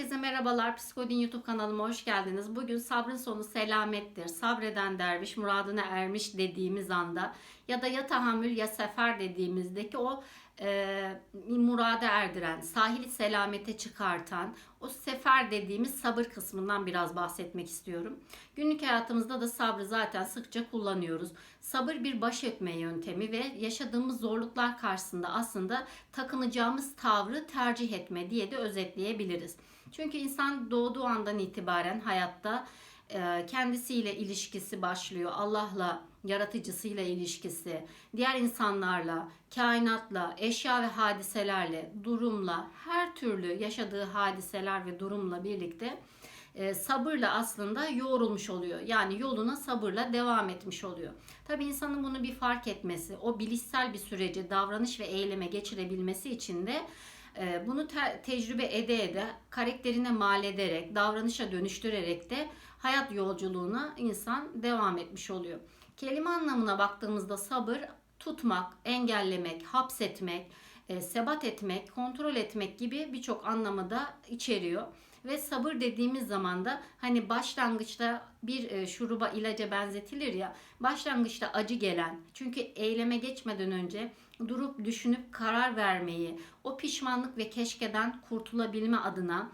Herkese merhabalar. Psikodin YouTube kanalıma hoş geldiniz. Bugün sabrın sonu selamettir. Sabreden derviş muradına ermiş dediğimiz anda ya da ya tahammül ya sefer dediğimizdeki o e, murada erdiren, sahili selamete çıkartan, o sefer dediğimiz sabır kısmından biraz bahsetmek istiyorum. Günlük hayatımızda da sabrı zaten sıkça kullanıyoruz. Sabır bir baş etme yöntemi ve yaşadığımız zorluklar karşısında aslında takınacağımız tavrı tercih etme diye de özetleyebiliriz. Çünkü insan doğduğu andan itibaren hayatta e, kendisiyle ilişkisi başlıyor. Allah'la, yaratıcısıyla ilişkisi, diğer insanlarla, kainatla, eşya ve hadiselerle, durumla, her türlü yaşadığı hadiseler ve durumla birlikte e, sabırla aslında yoğrulmuş oluyor. Yani yoluna sabırla devam etmiş oluyor. Tabi insanın bunu bir fark etmesi, o bilişsel bir süreci davranış ve eyleme geçirebilmesi için de bunu te- tecrübe ede ede, karakterine mal ederek, davranışa dönüştürerek de hayat yolculuğuna insan devam etmiş oluyor. Kelime anlamına baktığımızda sabır tutmak, engellemek, hapsetmek, e, sebat etmek, kontrol etmek gibi birçok anlamı da içeriyor. Ve sabır dediğimiz zaman da hani başlangıçta bir e, şuruba ilaca benzetilir ya başlangıçta acı gelen çünkü eyleme geçmeden önce durup düşünüp karar vermeyi o pişmanlık ve keşkeden kurtulabilme adına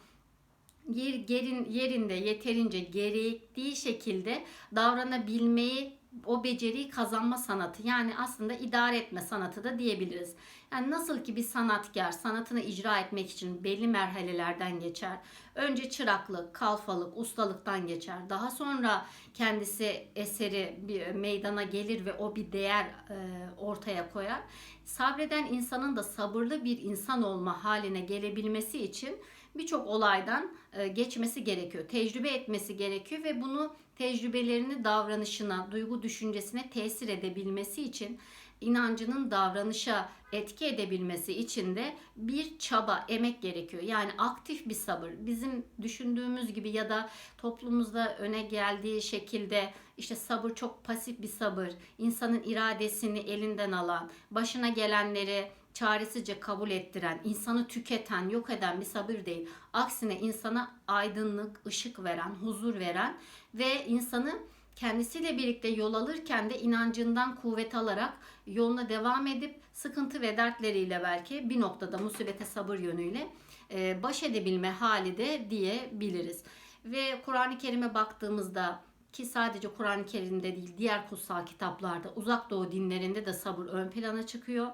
yer, yerin, yerinde yeterince gerektiği şekilde davranabilmeyi o beceriyi kazanma sanatı yani aslında idare etme sanatı da diyebiliriz. Yani nasıl ki bir sanatkar sanatını icra etmek için belli merhalelerden geçer. Önce çıraklık, kalfalık, ustalıktan geçer. Daha sonra kendisi eseri bir meydana gelir ve o bir değer e, ortaya koyar. Sabreden insanın da sabırlı bir insan olma haline gelebilmesi için birçok olaydan e, geçmesi gerekiyor. Tecrübe etmesi gerekiyor ve bunu tecrübelerini davranışına, duygu düşüncesine tesir edebilmesi için inancının davranışa etki edebilmesi için de bir çaba, emek gerekiyor. Yani aktif bir sabır. Bizim düşündüğümüz gibi ya da toplumumuzda öne geldiği şekilde işte sabır çok pasif bir sabır. insanın iradesini elinden alan, başına gelenleri çaresizce kabul ettiren, insanı tüketen, yok eden bir sabır değil. Aksine insana aydınlık, ışık veren, huzur veren ve insanı kendisiyle birlikte yol alırken de inancından kuvvet alarak yoluna devam edip sıkıntı ve dertleriyle belki bir noktada musibete sabır yönüyle e, baş edebilme hali de diyebiliriz. Ve Kur'an-ı Kerim'e baktığımızda ki sadece Kur'an-ı Kerim'de değil diğer kutsal kitaplarda uzak doğu dinlerinde de sabır ön plana çıkıyor.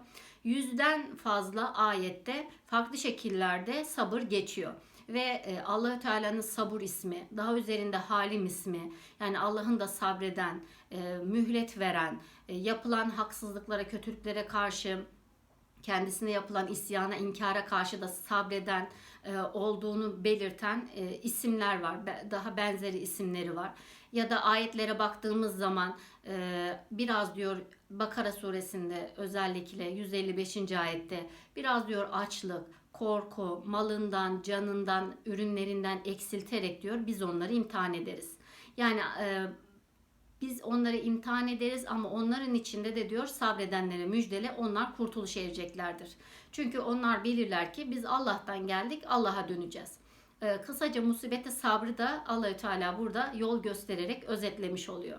Yüzden fazla ayette farklı şekillerde sabır geçiyor ve e, Allahü Teala'nın sabır ismi, daha üzerinde Halim ismi, yani Allah'ın da sabreden, e, mühlet veren, e, yapılan haksızlıklara, kötülüklere karşı kendisine yapılan isyana, inkara karşı da sabreden olduğunu belirten isimler var. Daha benzeri isimleri var. Ya da ayetlere baktığımız zaman biraz diyor Bakara suresinde özellikle 155. ayette biraz diyor açlık, korku, malından, canından, ürünlerinden eksilterek diyor biz onları imtihan ederiz. Yani e, biz onları imtihan ederiz ama onların içinde de diyor sabredenlere müjdele onlar kurtuluş ereceklerdir. Çünkü onlar bilirler ki biz Allah'tan geldik Allah'a döneceğiz. E, kısaca musibete sabrı da Allahü Teala burada yol göstererek özetlemiş oluyor.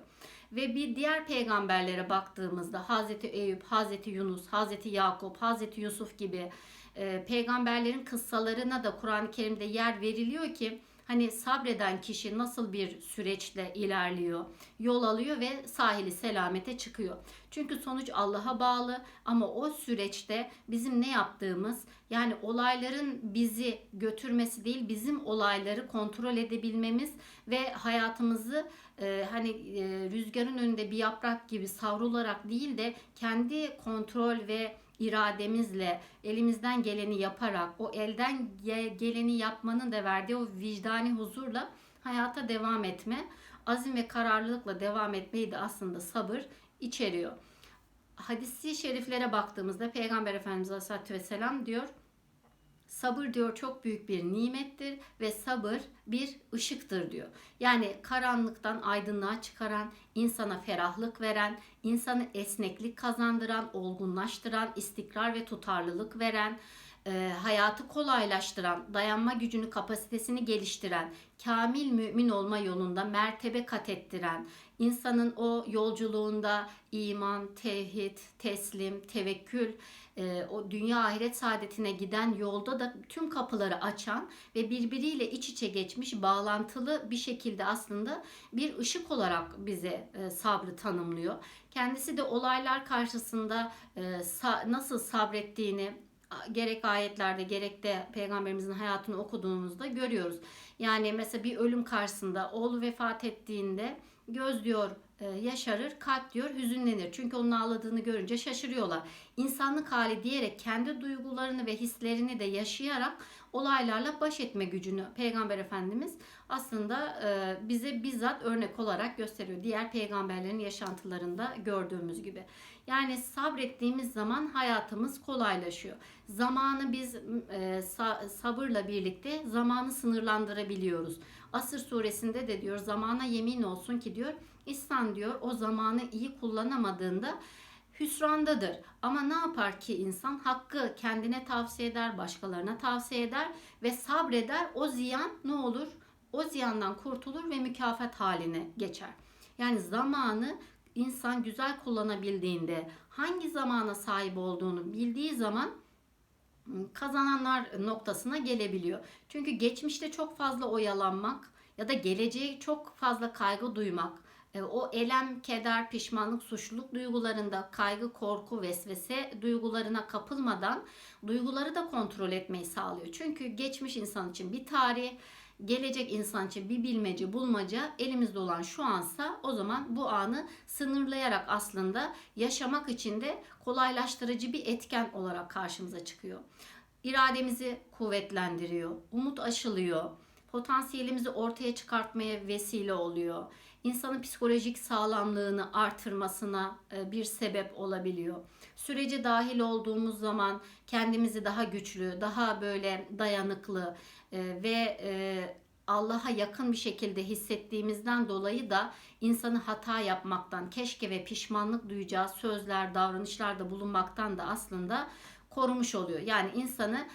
Ve bir diğer peygamberlere baktığımızda Hazreti Eyüp, Hazreti Yunus, Hazreti Yakup, Hazreti Yusuf gibi e, peygamberlerin kıssalarına da Kur'an-ı Kerim'de yer veriliyor ki hani sabreden kişi nasıl bir süreçle ilerliyor, yol alıyor ve sahili selamete çıkıyor. Çünkü sonuç Allah'a bağlı ama o süreçte bizim ne yaptığımız yani olayların bizi götürmesi değil bizim olayları kontrol edebilmemiz ve hayatımızı e, hani e, rüzgarın önünde bir yaprak gibi savrularak değil de kendi kontrol ve irademizle elimizden geleni yaparak o elden geleni yapmanın da verdiği o vicdani huzurla hayata devam etme, azim ve kararlılıkla devam etmeyi de aslında sabır içeriyor. Hadisi şeriflere baktığımızda Peygamber Efendimiz Aleyhisselatü Vesselam diyor Sabır diyor çok büyük bir nimettir ve sabır bir ışıktır diyor. Yani karanlıktan aydınlığa çıkaran, insana ferahlık veren, insanı esneklik kazandıran, olgunlaştıran, istikrar ve tutarlılık veren, e, hayatı kolaylaştıran, dayanma gücünü, kapasitesini geliştiren, kamil mümin olma yolunda mertebe kat ettiren, insanın o yolculuğunda iman, tevhid, teslim, tevekkül, e, o dünya ahiret saadetine giden yolda da tüm kapıları açan ve birbiriyle iç içe geçmiş, bağlantılı bir şekilde aslında bir ışık olarak bize e, sabrı tanımlıyor. Kendisi de olaylar karşısında e, sa- nasıl sabrettiğini gerek ayetlerde gerek de peygamberimizin hayatını okuduğumuzda görüyoruz. Yani mesela bir ölüm karşısında oğlu vefat ettiğinde göz diyor e, yaşarır, kalp diyor hüzünlenir. Çünkü onun ağladığını görünce şaşırıyorlar. İnsanlık hali diyerek kendi duygularını ve hislerini de yaşayarak olaylarla baş etme gücünü Peygamber Efendimiz aslında e, bize bizzat örnek olarak gösteriyor. Diğer peygamberlerin yaşantılarında gördüğümüz gibi. Yani sabrettiğimiz zaman hayatımız kolaylaşıyor. Zamanı biz e, sabırla birlikte zamanı sınırlandırabiliyoruz. Asır suresinde de diyor zamana yemin olsun ki diyor İnsan diyor o zamanı iyi kullanamadığında hüsrandadır. Ama ne yapar ki insan? Hakkı kendine tavsiye eder, başkalarına tavsiye eder ve sabreder. O ziyan ne olur? O ziyandan kurtulur ve mükafat haline geçer. Yani zamanı insan güzel kullanabildiğinde, hangi zamana sahip olduğunu bildiği zaman kazananlar noktasına gelebiliyor. Çünkü geçmişte çok fazla oyalanmak ya da geleceğe çok fazla kaygı duymak, o elem, keder, pişmanlık, suçluluk duygularında kaygı, korku, vesvese duygularına kapılmadan duyguları da kontrol etmeyi sağlıyor. Çünkü geçmiş insan için bir tarih, gelecek insan için bir bilmece, bulmaca elimizde olan şu ansa o zaman bu anı sınırlayarak aslında yaşamak için de kolaylaştırıcı bir etken olarak karşımıza çıkıyor. İrademizi kuvvetlendiriyor, umut aşılıyor, potansiyelimizi ortaya çıkartmaya vesile oluyor insanın psikolojik sağlamlığını artırmasına e, bir sebep olabiliyor. Sürece dahil olduğumuz zaman kendimizi daha güçlü, daha böyle dayanıklı e, ve e, Allah'a yakın bir şekilde hissettiğimizden dolayı da insanı hata yapmaktan, keşke ve pişmanlık duyacağı sözler, davranışlarda bulunmaktan da aslında korumuş oluyor. Yani insanı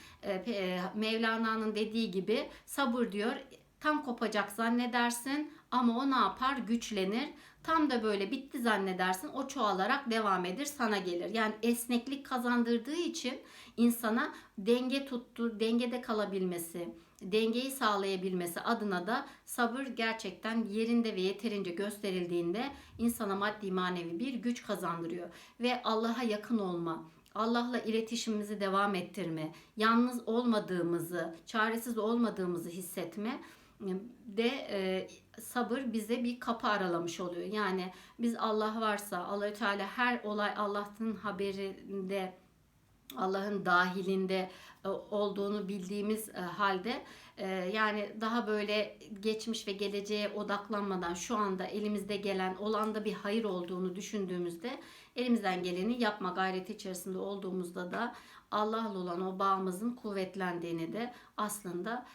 Mevlana'nın dediği gibi sabır diyor tam kopacak zannedersin ama o ne yapar? Güçlenir. Tam da böyle bitti zannedersin. O çoğalarak devam edir sana gelir. Yani esneklik kazandırdığı için insana denge tuttu, dengede kalabilmesi, dengeyi sağlayabilmesi adına da sabır gerçekten yerinde ve yeterince gösterildiğinde insana maddi manevi bir güç kazandırıyor. Ve Allah'a yakın olma, Allah'la iletişimimizi devam ettirme, yalnız olmadığımızı, çaresiz olmadığımızı hissetme de e, sabır bize bir kapı aralamış oluyor. Yani biz Allah varsa Allahü Teala her olay Allah'ın haberinde Allah'ın dahilinde e, olduğunu bildiğimiz e, halde e, yani daha böyle geçmiş ve geleceğe odaklanmadan şu anda elimizde gelen olanda bir hayır olduğunu düşündüğümüzde elimizden geleni yapma gayreti içerisinde olduğumuzda da Allah'la olan o bağımızın kuvvetlendiğini de aslında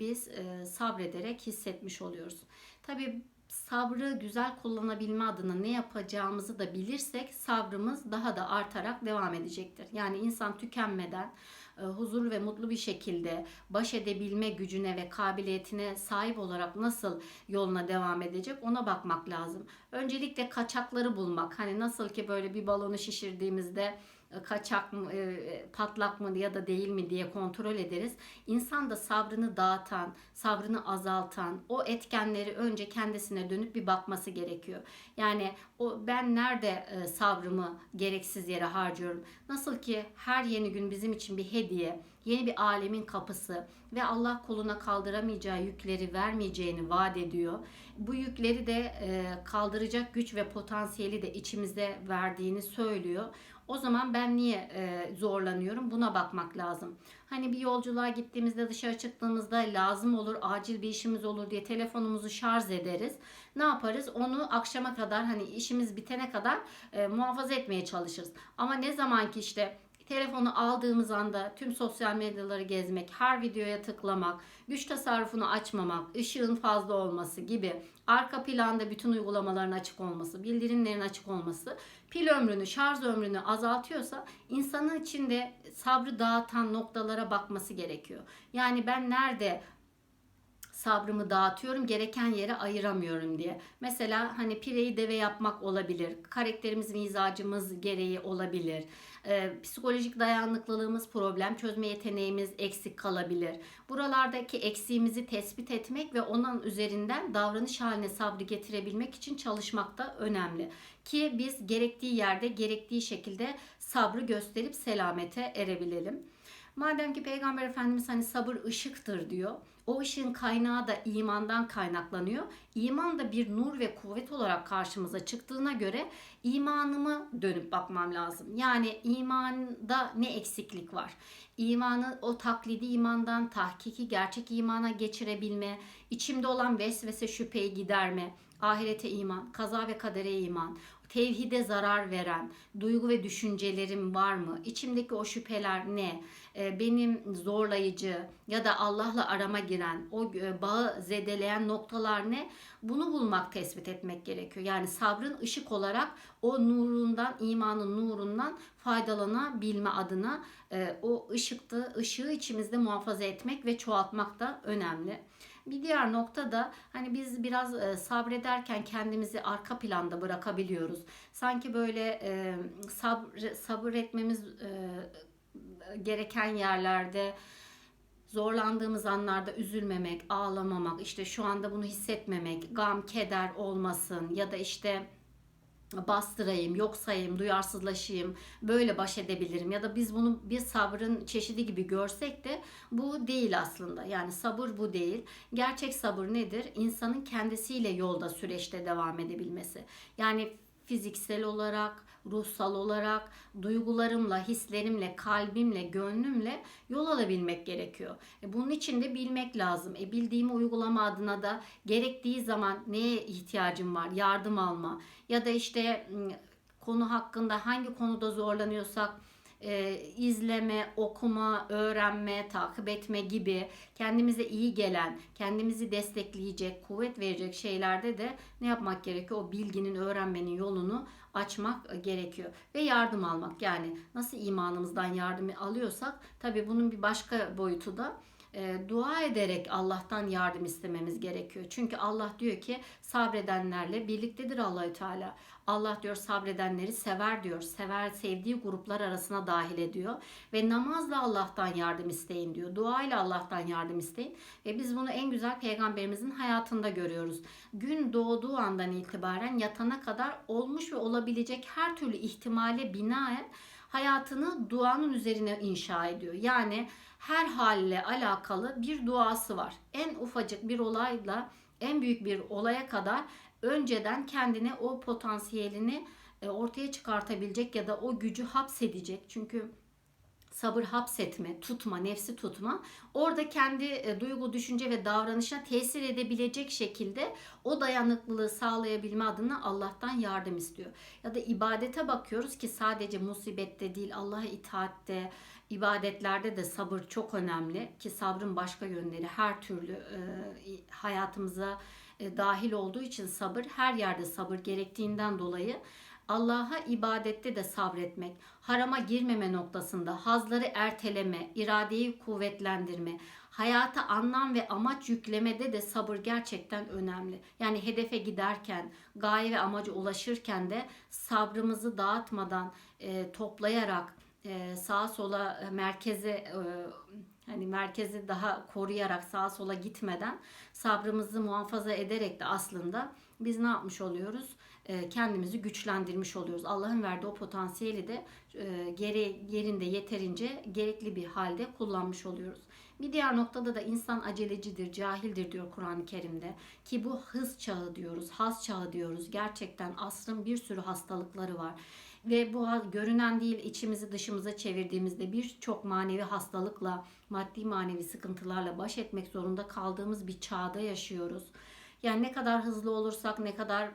biz sabrederek hissetmiş oluyoruz. Tabi sabrı güzel kullanabilme adına ne yapacağımızı da bilirsek sabrımız daha da artarak devam edecektir. Yani insan tükenmeden e, huzurlu ve mutlu bir şekilde baş edebilme gücüne ve kabiliyetine sahip olarak nasıl yoluna devam edecek ona bakmak lazım. Öncelikle kaçakları bulmak. Hani nasıl ki böyle bir balonu şişirdiğimizde kaçak mı, e, patlak mı ya da değil mi diye kontrol ederiz. İnsan da sabrını dağıtan, sabrını azaltan o etkenleri önce kendisine dönüp bir bakması gerekiyor. Yani o ben nerede e, sabrımı gereksiz yere harcıyorum? Nasıl ki her yeni gün bizim için bir hediye, yeni bir alemin kapısı ve Allah koluna kaldıramayacağı yükleri vermeyeceğini vaat ediyor. Bu yükleri de kaldıracak güç ve potansiyeli de içimize verdiğini söylüyor. O zaman ben niye e, zorlanıyorum? Buna bakmak lazım. Hani bir yolculuğa gittiğimizde dışarı çıktığımızda lazım olur, acil bir işimiz olur diye telefonumuzu şarj ederiz. Ne yaparız? Onu akşama kadar hani işimiz bitene kadar e, muhafaza etmeye çalışırız. Ama ne zaman ki işte telefonu aldığımız anda tüm sosyal medyaları gezmek, her videoya tıklamak, güç tasarrufunu açmamak, ışığın fazla olması gibi, arka planda bütün uygulamaların açık olması, bildirimlerin açık olması pil ömrünü, şarj ömrünü azaltıyorsa insanın içinde sabrı dağıtan noktalara bakması gerekiyor. Yani ben nerede sabrımı dağıtıyorum gereken yere ayıramıyorum diye. Mesela hani pireyi deve yapmak olabilir. Karakterimiz, mizacımız gereği olabilir. Ee, psikolojik dayanıklılığımız, problem çözme yeteneğimiz eksik kalabilir. Buralardaki eksiğimizi tespit etmek ve onun üzerinden davranış haline sabrı getirebilmek için çalışmak da önemli. Ki biz gerektiği yerde, gerektiği şekilde sabrı gösterip selamete erebilelim. Madem ki Peygamber Efendimiz hani sabır ışıktır diyor. O ışığın kaynağı da imandan kaynaklanıyor. İman da bir nur ve kuvvet olarak karşımıza çıktığına göre imanıma dönüp bakmam lazım. Yani imanda ne eksiklik var? İmanı o taklidi imandan tahkiki gerçek imana geçirebilme, içimde olan vesvese şüpheyi giderme, ahirete iman, kaza ve kadere iman, tevhide zarar veren duygu ve düşüncelerim var mı? İçimdeki o şüpheler ne? Ee, benim zorlayıcı ya da Allah'la arama giren, o e, bağı zedeleyen noktalar ne? Bunu bulmak, tespit etmek gerekiyor. Yani sabrın ışık olarak o nurundan, imanın nurundan faydalanabilme adına e, o ışıkta, ışığı içimizde muhafaza etmek ve çoğaltmak da önemli. Bir diğer nokta da hani biz biraz e, sabrederken kendimizi arka planda bırakabiliyoruz. Sanki böyle e, sabr, sabır etmemiz e, gereken yerlerde zorlandığımız anlarda üzülmemek, ağlamamak, işte şu anda bunu hissetmemek, gam, keder olmasın ya da işte bastırayım, yok sayayım, duyarsızlaşayım, böyle baş edebilirim ya da biz bunu bir sabrın çeşidi gibi görsek de bu değil aslında. Yani sabır bu değil. Gerçek sabır nedir? İnsanın kendisiyle yolda süreçte devam edebilmesi. Yani fiziksel olarak, ruhsal olarak, duygularımla, hislerimle, kalbimle, gönlümle yol alabilmek gerekiyor. E bunun için de bilmek lazım. E bildiğimi uygulama adına da gerektiği zaman neye ihtiyacım var? Yardım alma ya da işte konu hakkında hangi konuda zorlanıyorsak e, izleme, okuma, öğrenme, takip etme gibi kendimize iyi gelen, kendimizi destekleyecek, kuvvet verecek şeylerde de ne yapmak gerekiyor? O bilginin, öğrenmenin yolunu açmak gerekiyor. Ve yardım almak yani nasıl imanımızdan yardım alıyorsak tabii bunun bir başka boyutu da e, dua ederek Allah'tan yardım istememiz gerekiyor. Çünkü Allah diyor ki sabredenlerle birliktedir Allahü Teala. Allah diyor sabredenleri sever diyor. Sever sevdiği gruplar arasına dahil ediyor. Ve namazla Allah'tan yardım isteyin diyor. Duayla Allah'tan yardım isteyin. Ve biz bunu en güzel peygamberimizin hayatında görüyoruz. Gün doğduğu andan itibaren yatana kadar olmuş ve olabilecek her türlü ihtimale binaen hayatını duanın üzerine inşa ediyor. Yani her halle alakalı bir duası var. En ufacık bir olayla en büyük bir olaya kadar önceden kendine o potansiyelini e, ortaya çıkartabilecek ya da o gücü hapsedecek. Çünkü sabır hapsetme, tutma, nefsi tutma. Orada kendi e, duygu, düşünce ve davranışına tesir edebilecek şekilde o dayanıklılığı sağlayabilme adına Allah'tan yardım istiyor. Ya da ibadete bakıyoruz ki sadece musibette değil Allah'a itaatte, ibadetlerde de sabır çok önemli ki sabrın başka yönleri her türlü e, hayatımıza e, dahil olduğu için sabır her yerde sabır gerektiğinden dolayı Allah'a ibadette de sabretmek, harama girmeme noktasında hazları erteleme, iradeyi kuvvetlendirme, hayata anlam ve amaç yüklemede de sabır gerçekten önemli. Yani hedefe giderken, gaye ve amaca ulaşırken de sabrımızı dağıtmadan, e, toplayarak, e, sağa sola merkeze e, hani merkezi daha koruyarak sağa sola gitmeden sabrımızı muhafaza ederek de aslında biz ne yapmış oluyoruz? E, kendimizi güçlendirmiş oluyoruz. Allah'ın verdiği o potansiyeli de e, geri, yerinde yeterince gerekli bir halde kullanmış oluyoruz. Bir diğer noktada da insan acelecidir, cahildir diyor Kur'an-ı Kerim'de. Ki bu hız çağı diyoruz, haz çağı diyoruz. Gerçekten asrın bir sürü hastalıkları var ve bu görünen değil içimizi dışımıza çevirdiğimizde birçok manevi hastalıkla, maddi manevi sıkıntılarla baş etmek zorunda kaldığımız bir çağda yaşıyoruz. Yani ne kadar hızlı olursak, ne kadar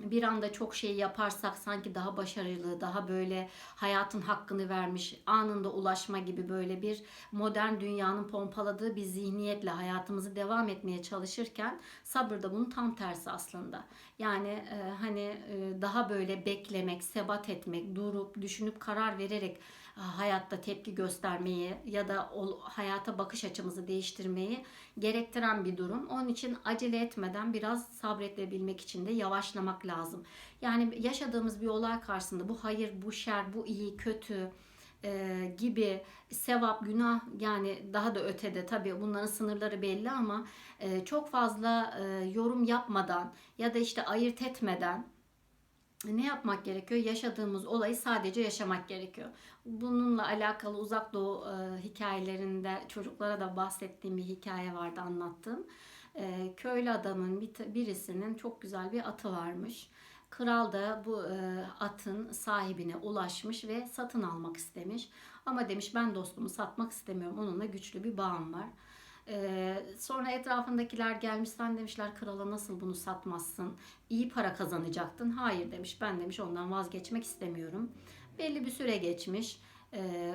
bir anda çok şey yaparsak sanki daha başarılı, daha böyle hayatın hakkını vermiş, anında ulaşma gibi böyle bir modern dünyanın pompaladığı bir zihniyetle hayatımızı devam etmeye çalışırken sabır da bunun tam tersi aslında. Yani e, hani e, daha böyle beklemek, sebat etmek, durup düşünüp karar vererek hayatta tepki göstermeyi ya da o, hayata bakış açımızı değiştirmeyi gerektiren bir durum. Onun için acele etmeden biraz sabredebilmek için de yavaşlamak lazım. Yani yaşadığımız bir olay karşısında bu hayır, bu şer, bu iyi, kötü e, gibi sevap, günah yani daha da ötede tabii bunların sınırları belli ama e, çok fazla e, yorum yapmadan ya da işte ayırt etmeden ne yapmak gerekiyor? Yaşadığımız olayı sadece yaşamak gerekiyor. Bununla alakalı uzak doğu e, hikayelerinde çocuklara da bahsettiğim bir hikaye vardı anlattığım. E, köylü adamın bir, birisinin çok güzel bir atı varmış. Kral da bu e, atın sahibine ulaşmış ve satın almak istemiş. Ama demiş ben dostumu satmak istemiyorum. Onunla güçlü bir bağım var. Ee, sonra etrafındakiler gelmiş sen demişler krala nasıl bunu satmazsın? İyi para kazanacaktın. Hayır demiş ben demiş ondan vazgeçmek istemiyorum. Belli bir süre geçmiş. Ee,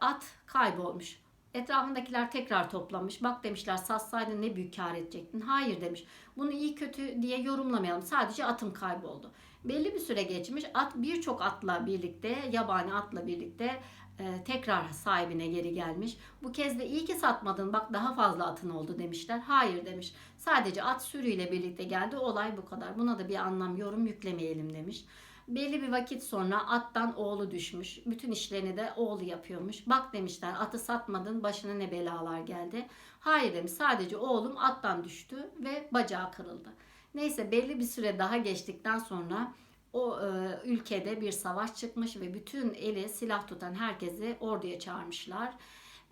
at kaybolmuş. Etrafındakiler tekrar toplamış. Bak demişler satsaydın ne büyük kar edecektin. Hayır demiş. Bunu iyi kötü diye yorumlamayalım. Sadece atım kayboldu. Belli bir süre geçmiş. At birçok atla birlikte, yabani atla birlikte e, tekrar sahibine geri gelmiş. Bu kez de iyi ki satmadın bak daha fazla atın oldu demişler. Hayır demiş. Sadece at sürüyle birlikte geldi. Olay bu kadar. Buna da bir anlam yorum yüklemeyelim demiş. Belli bir vakit sonra attan oğlu düşmüş. Bütün işlerini de oğlu yapıyormuş. Bak demişler atı satmadın başına ne belalar geldi. Hayır demiş sadece oğlum attan düştü ve bacağı kırıldı. Neyse belli bir süre daha geçtikten sonra o e, ülkede bir savaş çıkmış ve bütün eli silah tutan herkesi orduya çağırmışlar.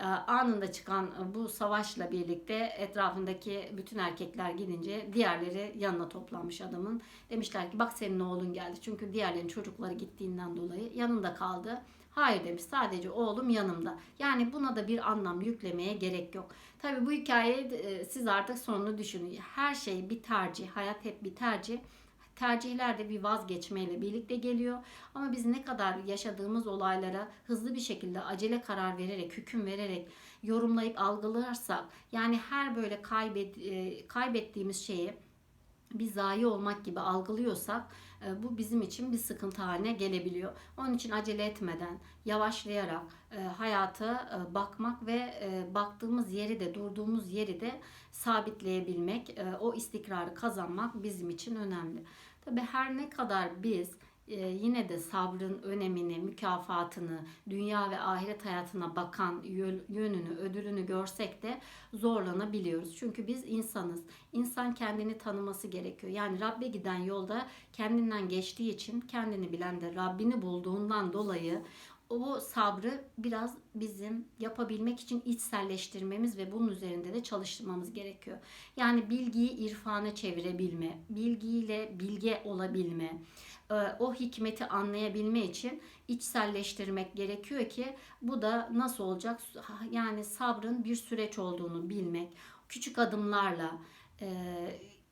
E, anında çıkan bu savaşla birlikte etrafındaki bütün erkekler gidince diğerleri yanına toplanmış adamın. Demişler ki bak senin oğlun geldi. Çünkü diğerlerinin çocukları gittiğinden dolayı yanında kaldı. Hayır demiş sadece oğlum yanımda. Yani buna da bir anlam yüklemeye gerek yok. Tabi bu hikayeyi e, siz artık sonunu düşünün. Her şey bir tercih. Hayat hep bir tercih. Tercihler de bir vazgeçmeyle birlikte geliyor. Ama biz ne kadar yaşadığımız olaylara hızlı bir şekilde acele karar vererek, hüküm vererek yorumlayıp algılarsak yani her böyle kaybet, e, kaybettiğimiz şeyi bir zayi olmak gibi algılıyorsak e, bu bizim için bir sıkıntı haline gelebiliyor. Onun için acele etmeden, yavaşlayarak e, hayata e, bakmak ve baktığımız yeri de durduğumuz yeri de sabitleyebilmek, o istikrarı kazanmak bizim için önemli. Tabi her ne kadar biz ee, yine de sabrın önemini, mükafatını, dünya ve ahiret hayatına bakan yönünü, ödülünü görsek de zorlanabiliyoruz. Çünkü biz insanız. İnsan kendini tanıması gerekiyor. Yani Rabbe giden yolda kendinden geçtiği için kendini bilen de Rabbini bulduğundan dolayı o sabrı biraz bizim yapabilmek için içselleştirmemiz ve bunun üzerinde de çalıştırmamız gerekiyor. Yani bilgiyi irfana çevirebilme, bilgiyle bilge olabilme, e, o hikmeti anlayabilme için içselleştirmek gerekiyor ki bu da nasıl olacak? Yani sabrın bir süreç olduğunu bilmek, küçük adımlarla e,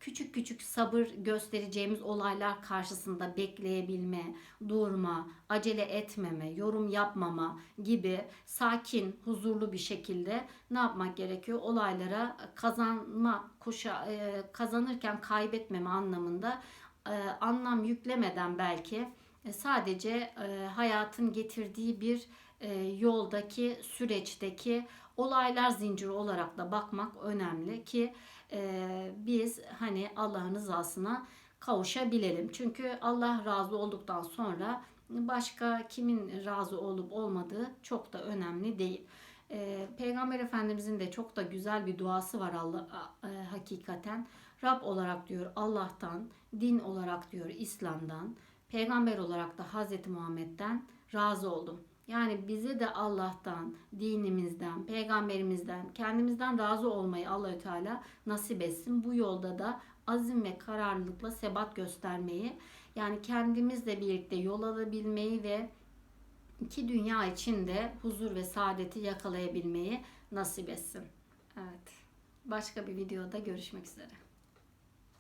küçük küçük sabır göstereceğimiz olaylar karşısında bekleyebilme, durma, acele etmeme, yorum yapmama gibi sakin, huzurlu bir şekilde ne yapmak gerekiyor? Olaylara kazanma, koşa, e, kazanırken kaybetmeme anlamında e, anlam yüklemeden belki e, sadece hayatın getirdiği bir yoldaki süreçteki olaylar zinciri olarak da bakmak önemli ki biz hani Allah'ın rızasına kavuşabilelim. Çünkü Allah razı olduktan sonra başka kimin razı olup olmadığı çok da önemli değil. Peygamber Efendimizin de çok da güzel bir duası var Allah e, hakikaten. Rab olarak diyor Allah'tan, din olarak diyor İslam'dan, peygamber olarak da Hazreti Muhammed'den razı oldum. Yani bizi de Allah'tan, dinimizden, peygamberimizden, kendimizden razı olmayı Allahü Teala nasip etsin. Bu yolda da azim ve kararlılıkla sebat göstermeyi, yani kendimizle birlikte yol alabilmeyi ve iki dünya içinde huzur ve saadeti yakalayabilmeyi nasip etsin. Evet. Başka bir videoda görüşmek üzere.